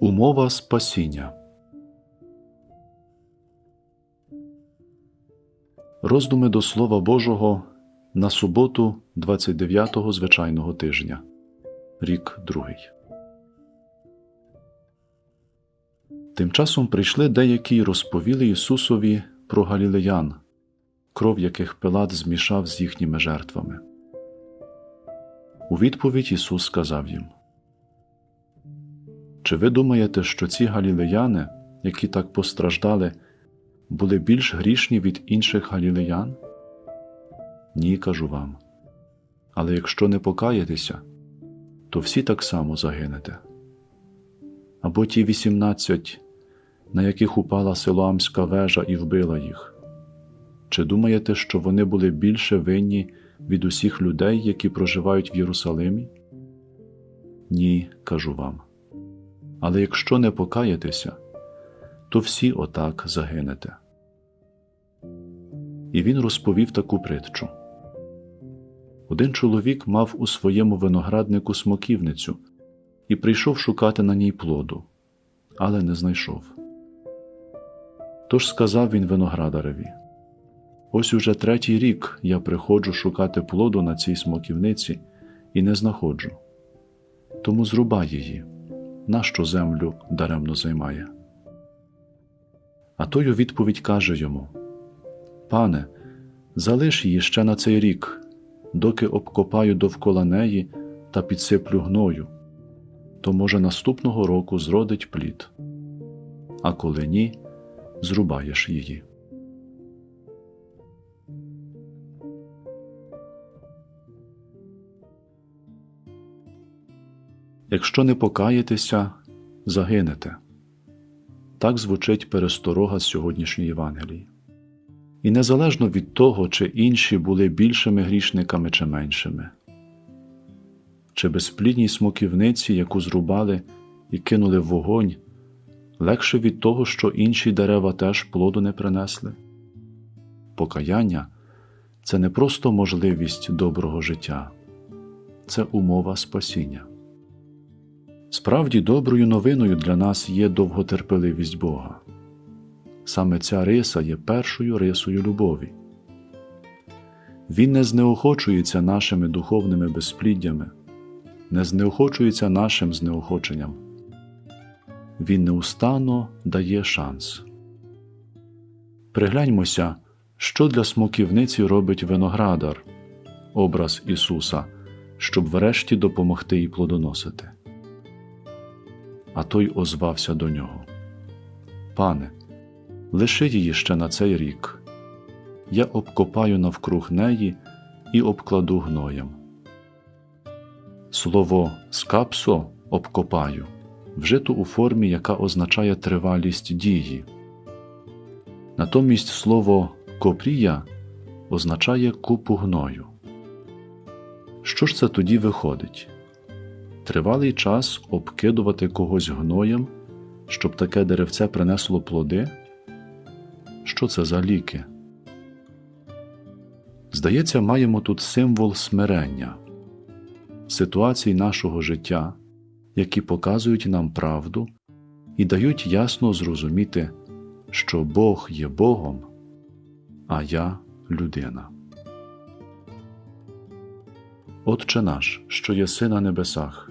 Умова спасіння. Роздуми до Слова Божого на суботу 29-го звичайного тижня. Рік другий. Тим часом прийшли деякі й розповіли Ісусові про галілеян, кров яких Пилат змішав з їхніми жертвами. У відповідь Ісус сказав їм Чи ви думаєте, що ці галілеяни, які так постраждали, були більш грішні від інших галілеян? Ні, кажу вам. Але якщо не покаєтеся, то всі так само загинете. Або ті вісімнадцять, на яких упала Силоамська вежа і вбила їх. Чи думаєте, що вони були більше винні від усіх людей, які проживають в Єрусалимі? Ні, кажу вам. Але якщо не покаєтеся, то всі отак загинете. І він розповів таку притчу. Один чоловік мав у своєму винограднику смоківницю і прийшов шукати на ній плоду, але не знайшов. Тож сказав він виноградареві Ось уже третій рік я приходжу шукати плоду на цій смоківниці і не знаходжу. Тому зрубай її, нащо землю даремно займає. А той у відповідь каже йому Пане, залиш її ще на цей рік, доки обкопаю довкола неї та підсиплю гною, то, може, наступного року зродить плід, а коли ні, зрубаєш її. Якщо не покаєтеся, загинете. Так звучить пересторога сьогоднішньої Євангелії. І незалежно від того, чи інші були більшими грішниками чи меншими, чи безплідній смоківниці, яку зрубали і кинули в вогонь, легше від того, що інші дерева теж плоду не принесли. Покаяння це не просто можливість доброго життя, це умова спасіння. Справді доброю новиною для нас є довготерпеливість Бога. Саме ця риса є першою рисою любові. Він не знеохочується нашими духовними безпліддями, не знеохочується нашим знеохоченням. Він неустанно дає шанс. Пригляньмося, що для смоківниці робить виноградар, образ Ісуса, щоб врешті допомогти їй плодоносити. А той озвався до нього Пане, лиши її ще на цей рік. Я обкопаю навкруг неї і обкладу гноєм. Слово скапсо обкопаю вжито у формі, яка означає тривалість дії. Натомість слово копрія означає купу гною. Що ж це тоді виходить? Тривалий час обкидувати когось гноєм, щоб таке деревце принесло плоди? Що це за ліки? Здається, маємо тут символ смирення, ситуацій нашого життя, які показують нам правду і дають ясно зрозуміти, що Бог є Богом, а я людина. Отче наш, що єси на небесах,